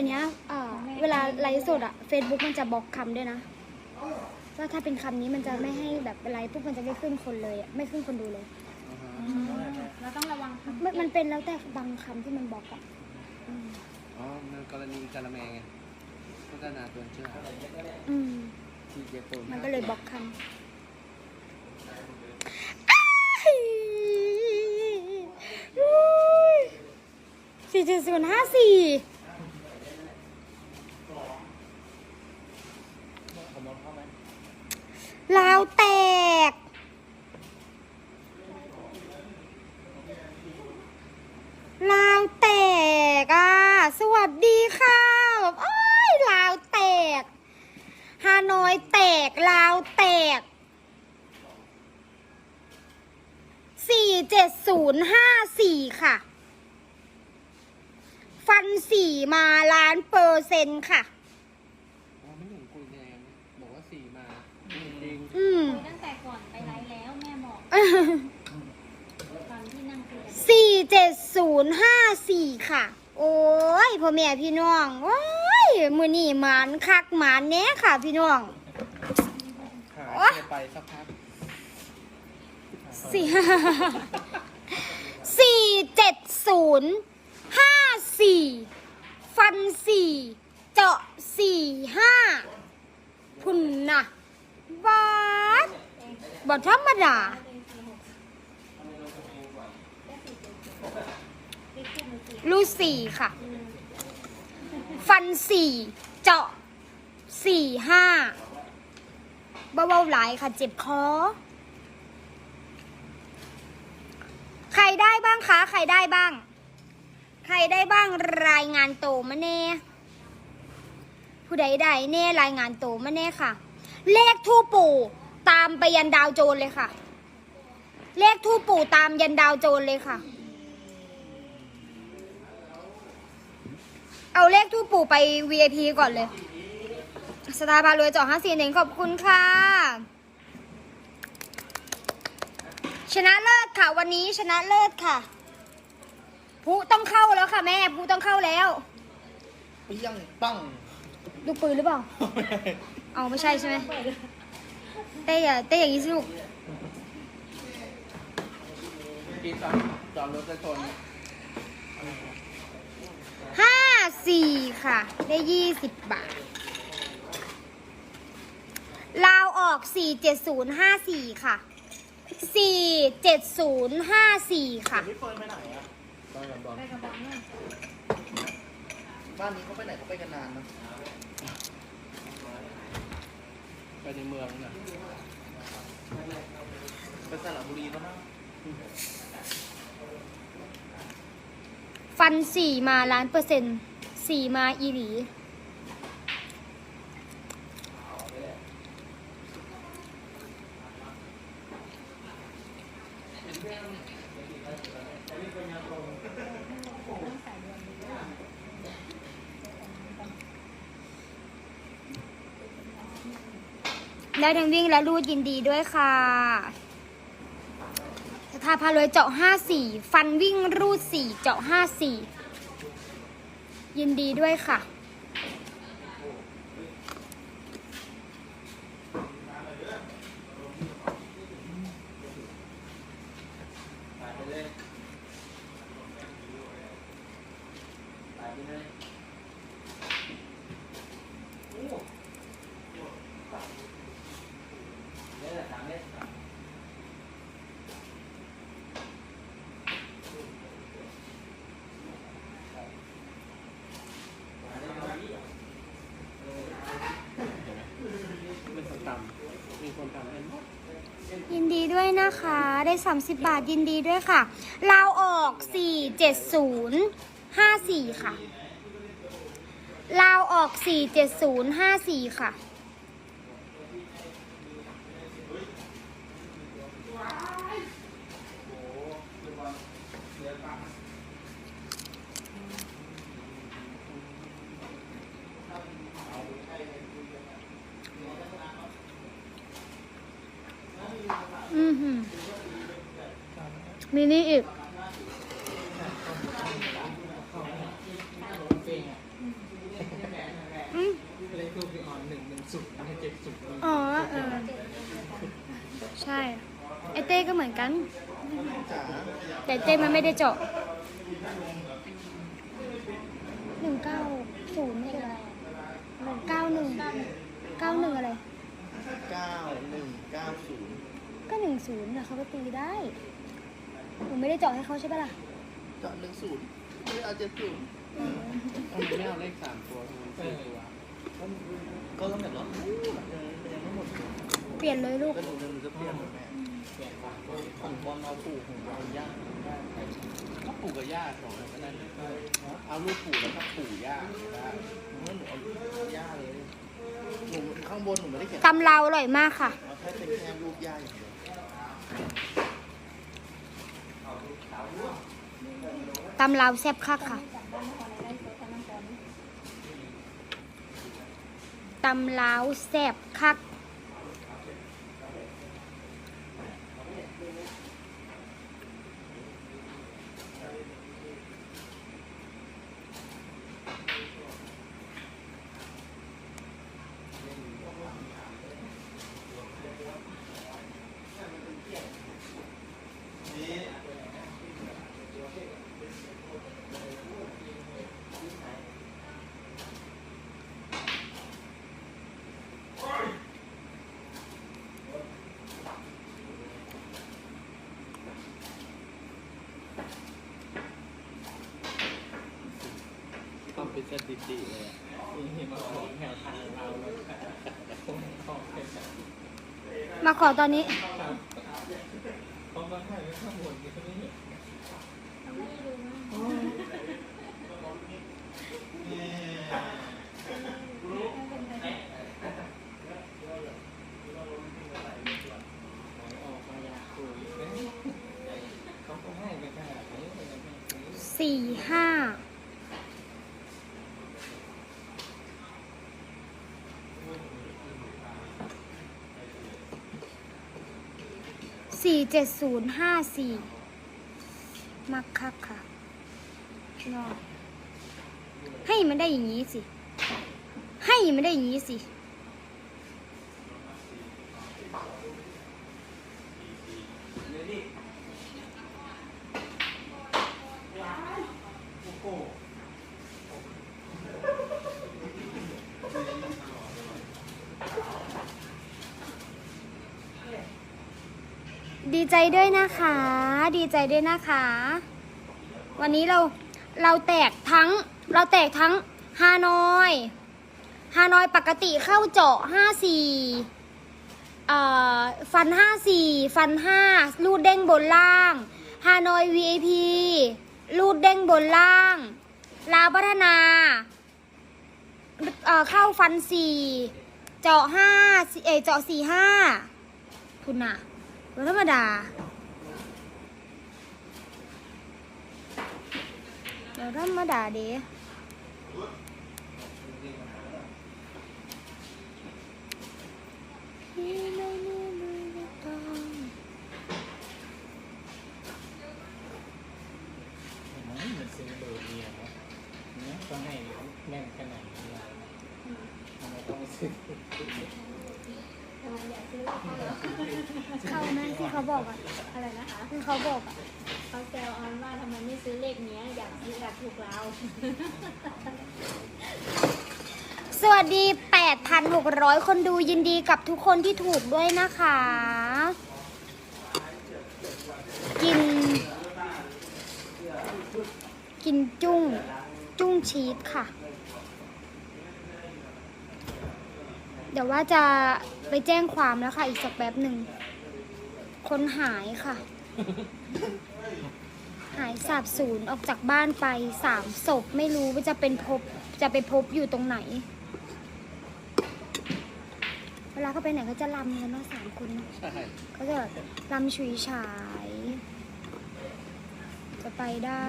ยวเนี้ยเอ่อเวลาไลฟ์สดอะ Facebook มันจะบล็อกคำด้วยนะว่าถ้าเป็นคำนี้มันจะไม่ให้แบบไลฟ์ปุ๊บมันจะไม่ขึ้นคนเลยอะไม่ขึ้นคนดูเลยเราต้องระวังคำมันมันเป็นแล้วแต่บางคำที่มันบล็อกอะอืมอ๋อมันกรณีกาละแมไงพัฒนาตัวเชื่ออืมที่เจโปนมันก็เลยบล็อกคำสี่เจ็ดศูนย์ห้าสี่ ลาวแตก ลาวแตกอะ สวัสดีค่ะแบบอ้ยลาวแตก ฮานอยแตก ลาวแตก สี่เจ็ดศูนย์ห้าสี่ค่ะ ฟันสี่มาล้านเปอร์เซ็นต์ค่ะ สี่เจ็ดศูนย์ห้าสี่ค่ะ โอ้ยพ่อแม่พี่น้องโอ้ยมือนี่หมานคักหมานแน่ค่ะ พี่น้องหายไปสักพักสี่สี่เจ็ดศูนย์ห้าสี่ฟันสี่เจาะสี่ห้าพุ่นนะบาดบอธรรมดา รูสี่ค่ะ ฟันสี่เจาะสี่ห้าเบาๆหลายค่ะ เจ็บคอ ใครได้บ้างคะ ใครได้บ้าง ใครได้บ้างรายงานโตมาแน่ ผู้ใดได้แน่รายงานโตมาแน่ค่ะ เลขทูปปู่ตามไปยันดาวโจรเลยค่ะ เลขทูปปู่ตามยันดาวโจรเลยค่ะ เอาเลขทูปปู่ไป VIP ก่อนเลย สตาร์พารวยเจอห้าสี่หนึ่งขอบคุณค่ะ ชนะเลิศค่ะ วันนี้ชนะเลิศค่ะผู้ต้องเข้าแล้วค่ะแม่ผู้ต้องเข้าแล้วเปี้ยงปังลูกปืนหรือเปล่า เอาไม่ใช่ใช่ไหมเต้อย่าเต้อย่างนี้สิลูกกินตอนจอดรถจะชนห้า สี่ค่ะ ได้ยี่สิบบาท ลาวออกสี่เจ็ดศูนย์ห้าสี่ค่ะสี่เจ็ดศูนย์ห้าสี่ค่ะพี่เฟิร์นไปไหนอะตอนบอลไปกับบอลเนี่ยบ้านนี้เขาไปไหนเขาไปกันนานนะไปในเมืองน่ะไปสระบุรีแล้วนะฟันสี่มาล้านเปอร์เซ็นต์ สี่มาอีหลีได้ทั้งวิ่งและรูดยินดีด้วยค่ะสถาพารวยเจาะห้าสี่ฟันวิ่งรูดสี่เจาะห้าสี่ ยินดีด้วยค่ะ คนตำเป็นหมดยินดีด้วยนะคะ ได้ 30 บาทยินดีด้วยค่ะ ลาวออก 47054 ค่ะ ลาวออก 47054 ค่ะ อือหือมีนี่อีก เสุกไม่เจ็บสุกอ๋อเออ ใช่ไอเต้ก็เหมือนกันจ๋าแต่เต้มันไม่ได้เจาะหนึ่งเก้าศูนย์นี่อะไรเก้าหนึ่งเก้าหนึ่งอะไร เก้าหนึ่งเก้าศูนย์ก็หนึ่งศูนย์นะเขาก็ตีได้หนูไม่ได้เจาะให้เขาใช่ปะล่ะเจาะหนึ่งศูนย์ไม่ได้เอาเจ็ดศูนย์ทำไมไม่เอาเลขสามตัวทำไมสี่ตัว ก็ต้องแบบว่ายังไม่หมดเปลี่ยนเลยลูก ก็หนูหนูจะเปลี่ยนหมดแม่ของบอลเอาปู่ของบอลย่างก็ปู่กับย่าสองอันนั้นเอาลูกปู่แล้วก็ปู่ย่าได้เมื่อหนูเอาย่าเลยหนูข้างบนหนูไม่ได้เขียน ตำลาวอร่อยมากค่ะ เอาแค่เป็นแค่รูปย่าอย่างเดียวตำลาวแซ่บคักค่ะำลาวแซ่บคัก เป็นสถิติเลยอะนี่มาขอแถวทางเราแล้วคงของเป็นแบบมาขอตอนนี้มาถ่ายไว้ข้างบนนี่เขาไม่เห็นออกมาอยากคุยเขาก็ให้ไปขนาดนี้เลยนะ สี่ห้า สี่ เจ็ดศูนย์ห้าสี่มักคักค่ะนอให้มันได้อย่างนี้สิ ให้มันได้อย่างนี้สิ ใจด้วยนะคะ ดีใจด้วยนะคะ วันนี้เราเราแตกทั้งเราแตกทั้งฮานอยฮานอยปกติเข้าเจาะห้าสี่เอ่อฟันห้าสี่ฟันห้าลูดเด้งบนล่างฮานอย VIP ลูดเด้งบนล่าง ลาวพัฒนาเอ่อเข้าฟันสี่เจาะห้าเอยเจาะสี่ห้าคุณน่ะ บ่ธรรมดาบ่ธรรมดาเด้พี่ไม่มีมือไม่ต้องมันซื้อเบอร์เมียนะเนี่ยก็ให้แม่นขนาดนี้ทำไมต้องซื้อ เข้าไหมที่เขาบอกอะอะไรนะคะที่เขาบอกอะเขาแซวออนว่าทำไมไม่ซื้อเลขเนี้ยอยากซื้ออยากถูกเราสวัสดี 8,600 คนดูยินดีกับทุกคนที่ถูกด้วยนะคะ กิน กินจุ้ง จุ้งชีสค่ะ เดี๋ยวว่าจะ ไปแจ้งความแล้วค่ะ อีกสักแป๊บหนึ่ง คนหายค่ะ หายสาบสูญออกจากบ้านไปสามศพไม่รู้ว่าจะเป็นพบจะไปพบอยู่ตรงไหน เวลาเขาไปไหนเขาจะลำกันเนาะสามคนเนาะใช่ เขาจะแบบลำฉุยฉาย จะไปได้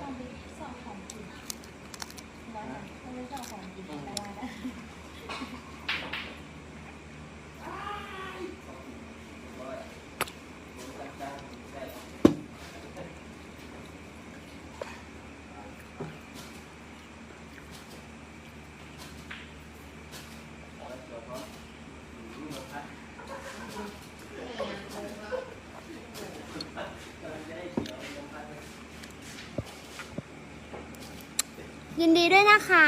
ต้องไปสอบของกินร้อนต้อง ไม่ชอบของกินได้นะ ยินดีด้วยนะคะ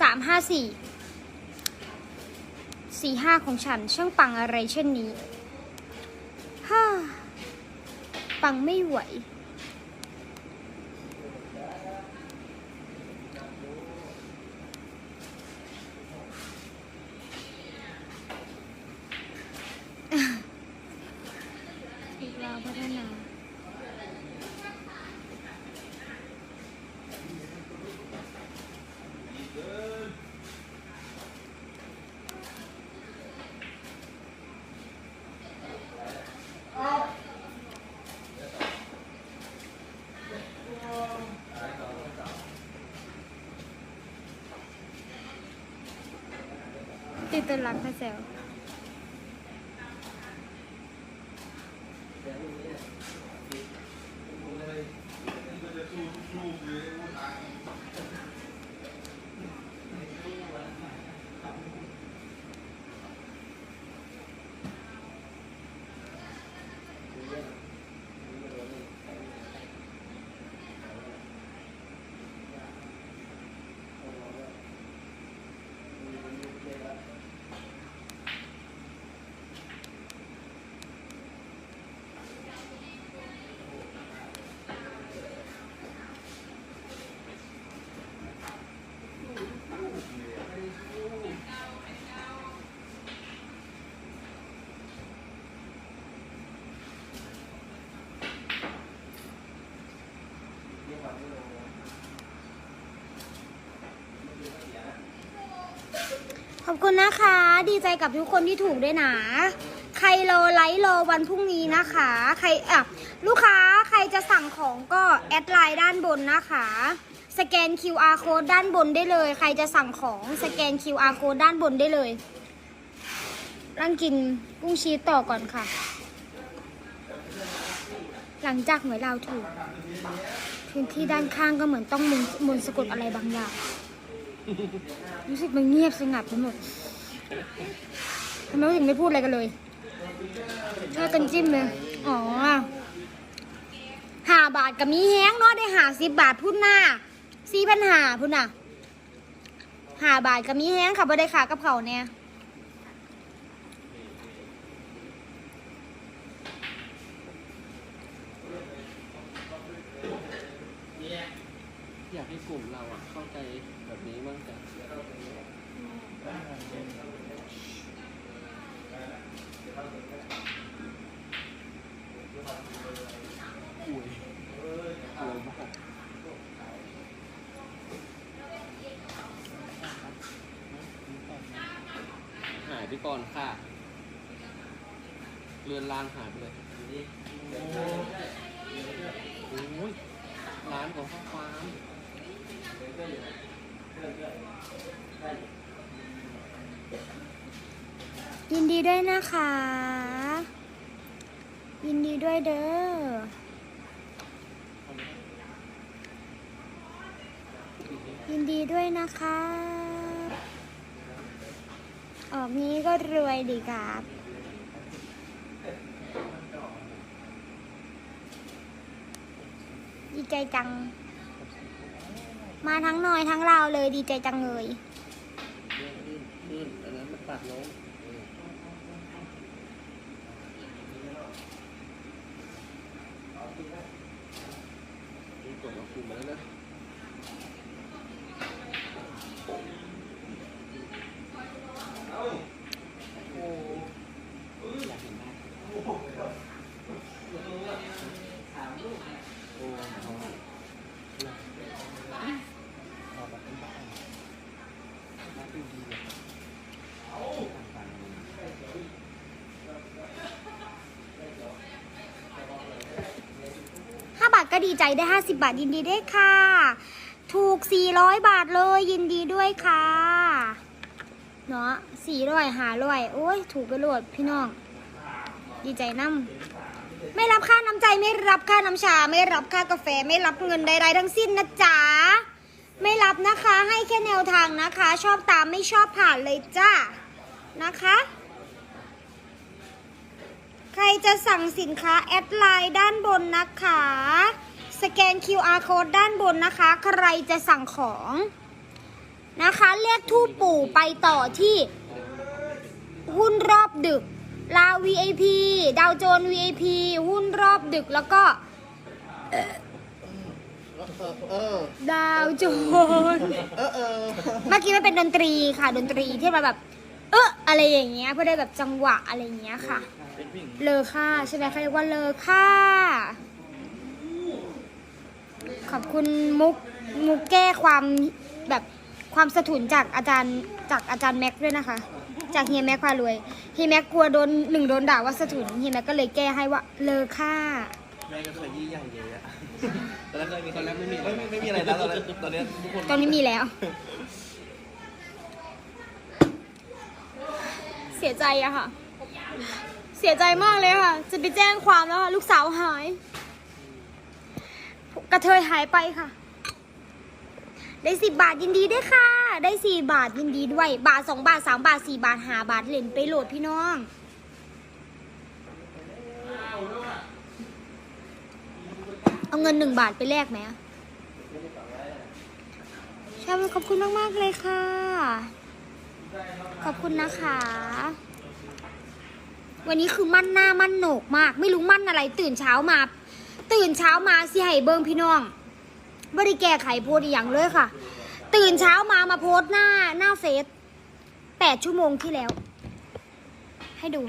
สามห้าสี่ สี่ห้าของฉัน ช่างปังอะไรเช่นนี้ ฮ่า ปังไม่ไหว ต้นรักพระเซล คุณนะคะ ดีใจกับทุกคนที่ถูกด้วยนะ ใครรอไลฟ์รอวันพรุ่งนี้นะคะ ใครอะลูกค้าใครจะสั่งของก็แอดไลน์ด้านบนนะคะ สแกน QR code ด้านบนได้เลย ใครจะสั่งของสแกน QR code ด้านบนได้เลยร่างกินกุ้งชีสต่อก่อนค่ะ หลังจากหวยเราถูก พื้นที่ด้านข้างก็เหมือนต้องมนมนสะกดอะไรบางอย่าง รู้สึกมันเงียบสงัดไปหมดทำไมถึงไม่พูดอะไรกันเลยแค่กันจิ้มเลยอ๋อหาบาทกับมีแห้งเนาะได้หาสิบบาทพุ่นหน้าสี่พันหาพุ่นน่ะหาบาทกับมีแห้งค่ะบ่ได้ขากับเขาเนี่ยอยากให้กลุ่มเราอะเข้าใจแบบนี้บ้างจ้ะอุ้ยอะไรบ้างหายไป ก่อนค่ะ เรือนรางหายไปเลยโอ้ยร้านของข้าวฟ้ามยินดีด้วยนะคะ ยินดีด้วยเด้อ ยินดีด้วยนะคะ ออกนี้ก็รวยดีครับดีใจจัง มาทั้งน้อยทั้งเราเลยดีใจจังเลยขึ้นขึ้นอันนั้นมันปัดลงเออนี่กดมาคุมมาแล้วนะอยากเห็นหน้าโอ้เอามาเอาแบบเป็นบ้านบ้านดูดีอะต่างๆ ห้าบาทก็ ดีใจได้ห้าสิบาทยินดีด้วยค่ะ ถูกสี่ร้อยบาทเลยยินดีด้วยค่ะเนาะสี่ร้อยหาร้อยโอ้ยถูกไปโหลดพี่น้อง ดีใจน้ำไม่รับค่าน้ำใจไม่รับค่าน้ำชา ไม่รับค่ากาแฟไม่รับเงินใดๆทั้งสิ้นนะจ๊ะไม่รับนะคะให้แค่แนวทางนะคะ ชอบตามไม่ชอบผ่านเลยจ้านะคะ ใครจะสั่งสินค้าแอดไลน์ด้านบนนะคะ สแกน QR code ด้านบนนะคะ ใครจะสั่งของนะคะ เรียกทูปปู่ไปต่อที่ หุ้นรอบดึก ลา VIP ดาวโจน VIP หุ้นรอบดึกแล้วก็ดาวโจนเมื่อกี้มันเป็นดนตรีค่ะ ดนตรีที่มาแบบ เอออะไรอย่างเงี้ยเพื่อได้แบบจังหวะอะไรอย่างเงี้ยค่ะเป็นผู้หญิงเลอค่าใช่ไหมเขาเรียกว่าเลอค่า ขอบคุณมุกมุกแก้ความแบบความสะทุนจากอาจารย์จากอาจารย์แม็กซ์ด้วยนะคะ จากเฮียแม็กซ์พารวยเฮียแม็กซ์กลัวโดนหนึ่งโดนด่าว่าสะทุนเฮียแม็กซ์ก็เลยแก้ให้ว่าเลอค่าแม่ก็เคยยี่ใหญ่เลยอะตอนแรกเคยมีตอนแรกไม่มีไม่ไม่มีอะไรนะตอนแรกตอนเนี้ยทุกคนตอนนี้มีแล้ว เสียใจอะค่ะ เสียใจมากเลยค่ะ จะไปแจ้งความแล้วค่ะลูกสาวหาย กระเทยหายไปค่ะ ได้สิบบาทยินดีด้วยค่ะ ได้สี่บาทยินดีด้วย บาทสองบาทสามบาทสี่บาทหาบาทเหรียญไปโหลดพี่น้อง เอาเงินหนึ่งบาทไปแลกไหมใช่ขอบคุณมากๆเลยค่ะ ขอบคุณนะคะวันนี้คือมั่นหน้ามั่นโหนกมาก ไม่รู้มั่นอะไรตื่นเช้ามา ตื่นเช้ามาสิให้เบิ้งพี่น้องไม่ได้แก้ไขโพสอหย่างเลยค่ะ ตื่นเช้ามามาโพสหน้าหน้าเฟซแปดชั่วโมงที่แล้ว ให้ดู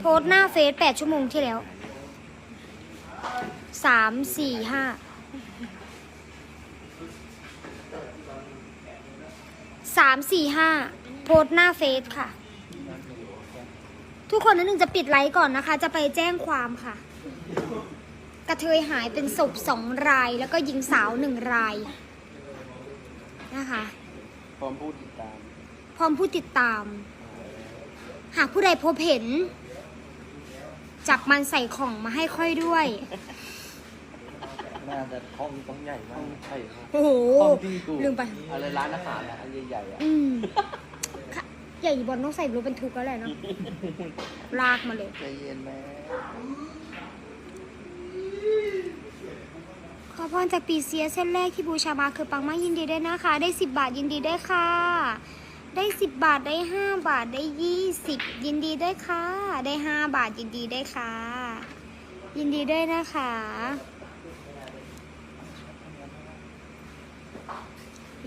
โพสหน้าเฟซแปดชั่วโมงที่แล้วสามสี่ห้าสามสี่ห้าโพสหน้าเฟซค่ะ ทุกคนนั้นหนึ่งจะปิดไลฟ์ก่อนนะคะ จะไปแจ้งความค่ะ กระเทยหายเป็นศพสองราย แล้วก็หญิงสาวหนึ่งรายนะคะ พร้อมพูดติดตาม พร้อมผู้ติดตาม หากผู้ใดพบเห็น จับมันใส่ของมาให้ค่อยด้วย น่าจะห้องต้องใหญ่มากใช่ครับโอ้โห ห้องที่กูลืมไป อะไรร้านอาหารอะอันใหญ่ๆอะอืมค่ะใหญ่บอลต้องใส่รถบรรทุกแล้วแหละเนาะลากมาเลย ใจเย็นแม่ ขอพรจากปีเสียเส้นแรกที่บูชามาคือปังมากยินดีด้วยนะคะ ได้สิบบาทยินดีด้วยค่ะ ได้สิบบาทได้ห้าบาทได้ยี่สิบยินดีด้วยค่ะ ได้ห้าบาทยินดีด้วยค่ะ ยินดีด้วยนะคะ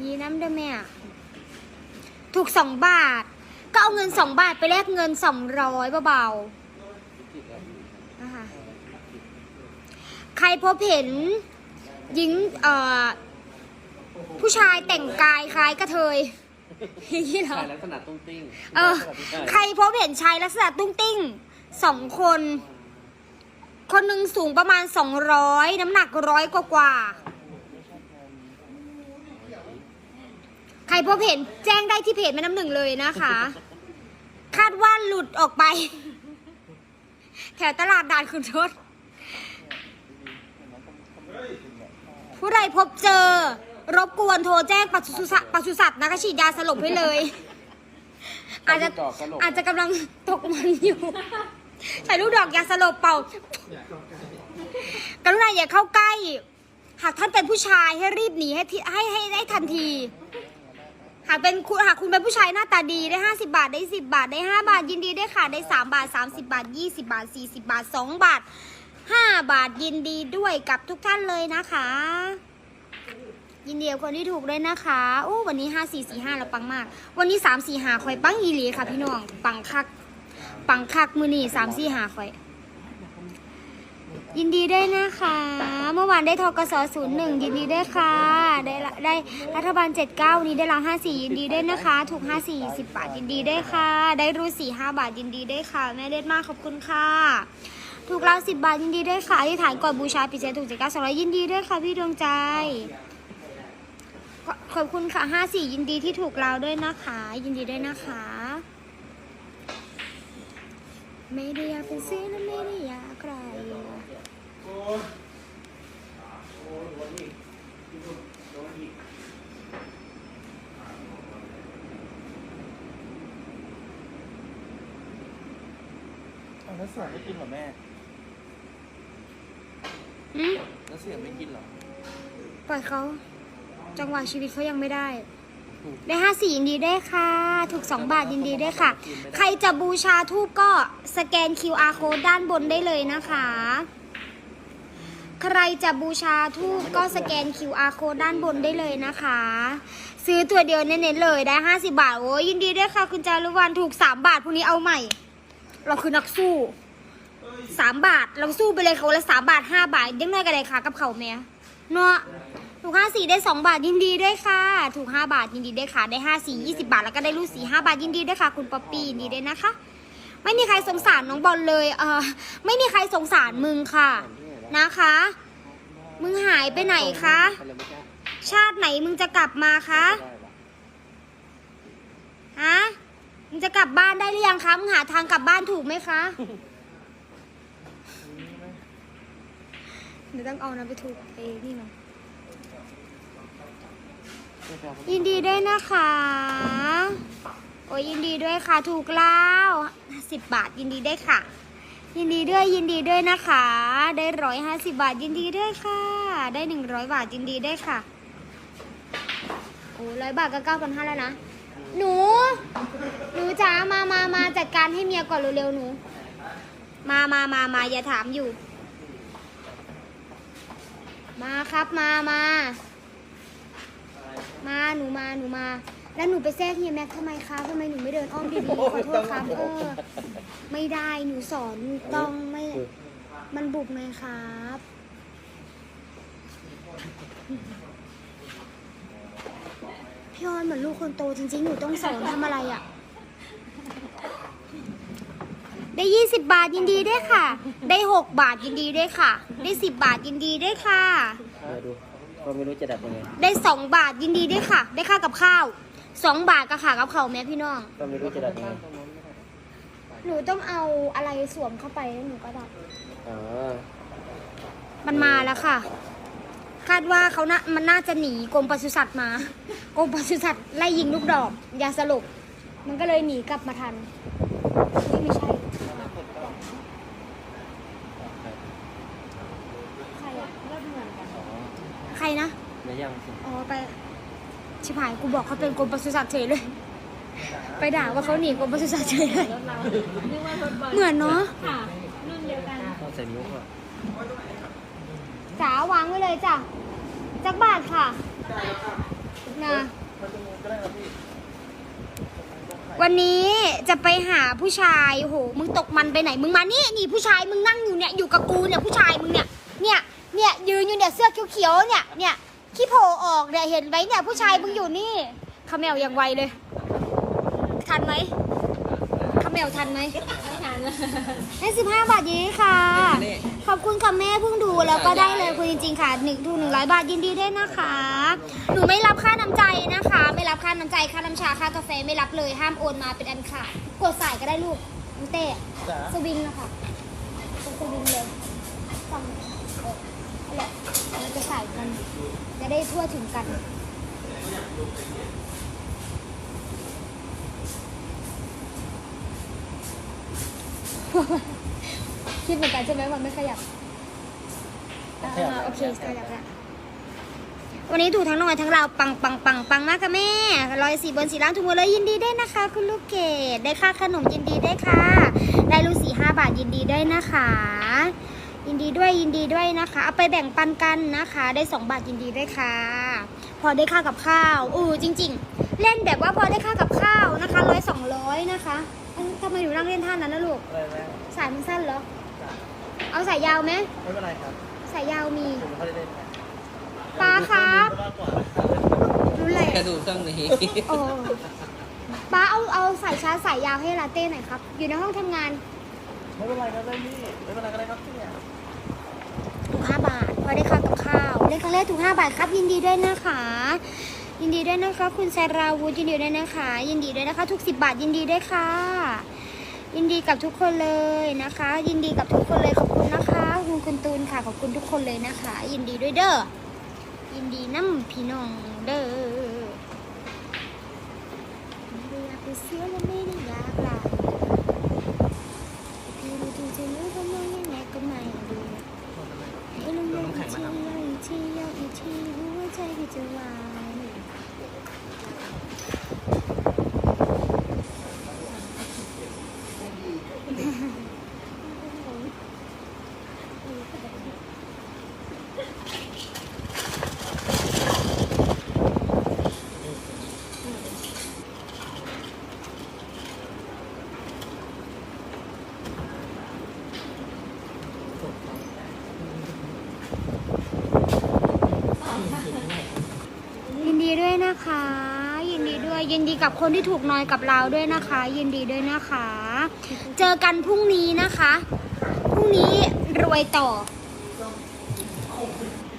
ยีน้ำเด้อแม่ถูกสองบาท ก็เอาเงินสองบาทไปแลกเงินสองร้อยเบาๆนะคะ ใครพบเห็นหญิงเอ่อผู้ชายแต่งกายคล้ายกระเทยอย่างนี้เหรอใช่ลักษณะตุ้งติ้งเออ ใครพบเห็นชายลักษณะตุ้งติ้งสองคน คนหนึ่งสูงประมาณสองร้อยน้ำหนักร้อยกว่ากว่าๆใครพบเห็นแจ้งได้ที่เพจแม่น้ำหนึ่งเลยนะคะ คาดว่าหลุดออกไป แถวตลาดด่านคุณทศ ผู้ใดพบเจอ รบกวนโทรแจ้งปศุสัตว์ปศุสัตว์นะคะฉีดยาสลบให้เลย อาจจะอาจจะกำลังตกมันอยู่ใส่ลูกดอกยาสลบเป่ากรุณาอย่าเข้าใกล้ หากท่านเป็นผู้ชายให้รีบหนีให้ที่ให้ให้ให้ทันที หากเป็นคุณหากคุณเป็นผู้ชายหน้าตาดีได้ 50 บาทได้ 10 บาทได้ 5 บาทยินดีได้วยค่ะได้ 3 บาท 30 บาท 20 บาท 40 บาท 2 บาท 5 บาทยินดีด้วยกับทุกท่านเลยนะคะ ยินดีกับคนที่ถูกด้วยนะคะโอ้วันนี้ 5 4 4 5เราปังมาก วันนี้ 3 4 5คอยปังอีหลีค่ะพี่น้อง ปังคัก ปังคักมือนี่3 4 5คอย ยินดีด้วยนะคะ เมื่อวานได้ทกสศูนย์หนึ่งยินดีด้วยค่ะ ได้ละได้รัฐบาลเจ็ดเก้านี้ได้รางห้าสี่ยินดีด้วยนะคะ ถูกห้าสี่สิบบาทยินดีด้วยค่ะ ได้รูสี่ห้าบาทยินดีด้วยค่ะ แม่เด็ดมากขอบคุณค่ะ ถูกราสิบบาทยินดีด้วยค่ะที่ษฐานก่อนบูชาปิเศษถูกเจ็ดเก้าสองร้อยยินดีด้วยค่ะพี่ดวงใจ ขอบคุณค่ะห้าสี่ยินดีที่ถูกเราด้วยนะคะ ยินดีด้วยนะคะ ไม่ได้อยากเป็นซีนะไม่ได้อยากใครแล้วสวยงไม่กินหรอแม่ อืมแล้วเสือไม่กินเหรอ ปล่อยเขา จังหวะชีวิตเขายังไม่ได้ ได้ห้าสี่ยินดีได้วยค่ะ ถูกสองบาทยินดีได้วยค่ะ ใครจะบูชาทูบก็สแกน QR code ด้านบนได้เลยนะคะ ใครจะบูชาทูบก็สแกน QR code ด้านบนได้เลยนะคะ ซื้อตัวเดียวเน้นๆเลยได้ 50 บาท โอ้ยยินดีด้วยค่ะ คุณจารุวรรณถูก 3 บาทพรุ่งนี้เอาใหม่ เราคือนักสู้ 3บาทเราสู้ไปเลยเขาละ3บาท5บาทยังน้อยก็ได้ค่ะกับเขาแม่เนาะถูกห้าสี่ได้สองบาทยินดีด้วยค่ะ ถูกห้าบาทยินดีด้วยค่ะได้ห้าสี่ยี่สิบาทแล้วก็ได้ลูกสี่ห้าบาทยินดีด้วยค่ะ คุณป๊อปปี้ยินดีด้วยนะคะ ไม่มีใครสงสารน้องบอลเลยเออไม่มีใครสงสารมึงค่ะนะคะ มึงหายไปไหนคะชาติไหนมึงจะกลับมาคะฮะมึงจะกลับบ้านได้หรือยังคะมึงหาทางกลับบ้านถูกไหมคะ เดี๋ยวต้องเอานะไปถูกเอนี่มาไม่ไปเอายินดีด้วยนะคะ โอ้ยยินดีด้วยค่ะ ถูกแล้วสิบบาทยินดีด้วยค่ะ ยินดีด้วยยินดีด้วยนะคะ ได้ร้อยห้าสิบาทยินดีด้วยค่ะ ได้หนึ่งร้อยบาทยินดีด้วยค่ะ โอ้ร้อยบาทก็เก้าพันห้าแล้วนะ หนู หนูจ๋ามามามาจัดการให้เมียก่อนเร็วๆหนู มามามามาอย่าถามอยู่ มาครับมามา มาหนูมาหนูมา แล้วหนูไปแทรกเฮียแม็กทำไมคะทำไมหนูไม่เดินอ้อมดีๆขอโทษครับเออไม่ได้หนูสอนต้องไม่ มันบุกเลยครับพี่ออนเหมือนลูกคนโตจริงๆ หนูต้องสอนทำอะไรอะ่ะ ได้ยี่สิบบาทยินดีด้วยค่ะ ได้หกบาทยินดีด้วยค่ะ ได้สิบบาทยินดีด้วยค่ะ เดี๋ยวดูก็ไม่รู้จะดับยังไงได้สองบาทยินดีด้วยค่ะ ได้ค่ากับข้าวสองบาทกับขากับเขาวแม่พี่น้อง ก็ไม่รู้จะดับยังไงหนูต้องเอาอะไรสวมเข้าไปแล้วหนูก็ดับ อ๋อมันมาแล้วค่ะ คาดว่าเขาน่ามันน่าจะหนีกรมปศุสัตว์มากรมปศุสัตว์ไล่ยิงลูกดอกยาสลบมันก็เลยหนีกลับมาทันนี่ไม่ใช่ ใครอะ เริ่มเหมือนกัน ใครนะ ใน ย่างสิอ๋อไป ชิบหายกูบอกเขาเป็นกรมปศุสัตว์เฉยเลย ไปด่าว่าเขาหนีกรมปศุสัตว์เฉยเลยรถเรานึกว่ารถบอลเหมือนเนาะค่ะรุ่นเดียวกันต้องใส่นิ้วก่อนจ๋าวางไว้เลยจ้ะจักบาทค่ะนะวันนี้จะไปหาผู้ชายโอ้โหมึงตกมันไปไหน มึงมานี่นี่ผู้ชายมึงนั่งอยู่เนี่ยอยู่กับกูเนี่ยผู้ชายมึงเนี่ยเนี่ยเนี่ยยืนอยู่เนี่ยเสื้อเขียวๆเนี่ยเนี่ย ขี้โผล่ออกเนี่ยเห็นไหมเนี่ยผู้ชายมึงอยู่นี่เขมวอย่างไวเลย ทันไหมเขมวทันไหมไม่ทันเลยให้สิบห้าบาทยินดีค่ะ ขอบคุณค่ะแม่เพิ่งดูแล้วก็ได้เลยคุณจริงๆค่ะหนึ่งทูหนึ่งร้อยบาทยินดีด้วยนะคะ หนูไม่รับค่าน้ำใจนะคะ ไม่รับค่าน้ำใจค่าน้ำชาค่ากาแฟไม่รับเลยห้ามโอนมาเป็นอันขาดกดสายก็ได้ลูกน้องเต้จ๋าสวิงนะคะกดสวิงเลยฟังเออนั่นแหละ เราจะสายกัน จะได้ทั่วถึงกัน คิดเหมือนกันใช่ไหมมันไม่ขยับอ่าโอเคขยับละวันนี้ถูกทั้งน้อยทั้งเราปังปังปังปังมากค่ะแม่ร้อยสี่บนสีล้านทุกหมดเลยยินดีด้วยนะคะ คุณลูกเกดได้ค่าขนมยินดีด้วยค่ะ ได้ลูกสี่ห้าบาทยินดีด้วยนะคะ ยินดีด้วยยินดีด้วยนะคะ เอาไปแบ่งปันกันนะคะ ได้สองบาทยินดีด้วยค่ะ พอได้ค่ากับข้าวอือจริง ๆ เล่นแบบว่าพอได้ค่ากับข้าวนะคะร้อยสองร้อยนะคะเอ้ยทำไมหนูนั่งเล่นท่านั้นนะลูกอะไรแม่สายมันสั้นเหรอ เอาสายยาวไหมไม่เป็นไรครับสายยาวมีผมเขาได้เล่นปลาครับมากกว่ารู้เลยกระดูกเครื่องนี้ โอ้ป้าเอาเอาสายชาร์จสายยาวให้ลาเต้หน่อยครับ อยู่ในห้องทำงาน ไม่เป็นไรครับได้นี่ไม่เป็นไรก็ได้ครับเนี่ยถูกห้า บาได้ค่ากับข้าวเล่นครั้งแรกถูกห้าบาทครับ ยินดีด้วยนะคะ ยินดีด้วยนะคะ คุณสราวุธยินดีด้วยนะคะ ยินดีด้วยนะคะทุกสิบบาทยินดีด้วยค่ะ ยินดีกับทุกคนเลยนะคะ ยินดีกับทุกคนเลยขอบคุณนะคะคุณคุณตูนค่ะขอบคุณทุกคนเลยนะคะ ยินดีด้วยเด้อยินดีน้ำพี่น้องเด้อไม่ได้อยากไปเสียและไม่ได้อยากลาพี่รู้ทุก ยินดี กับคนที่ถูกน้อยกับเราด้วยนะคะ ยินดีด้วยนะคะ เจอกันพรุ่งนี้นะคะพรุ่งนี้รวยต่อ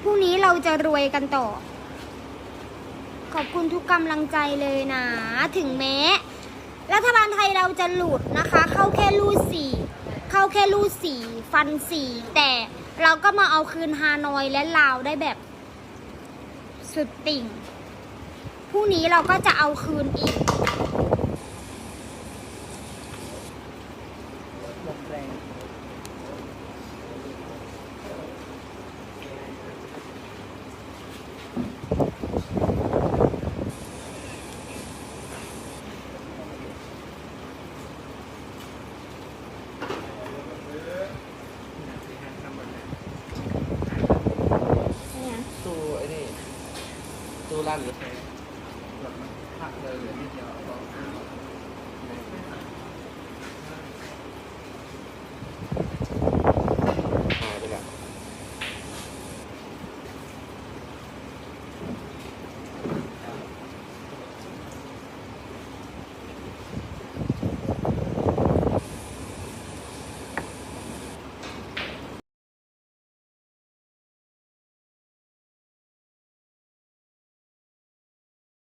พรุ่งนี้เราจะรวยกันต่อ ขอบคุณทุกกำลังใจเลยนะ ถึงแม้ รัฐบาลไทยเราจะหลุดนะคะ เข้าแค่รูสี่เข้าแค่รูสี่ฟันสี่แต่เราก็มาเอาคืนฮานอยและลาวได้แบบสุดติ่ง พรุ่งนี้เราก็จะเอาคืนอีก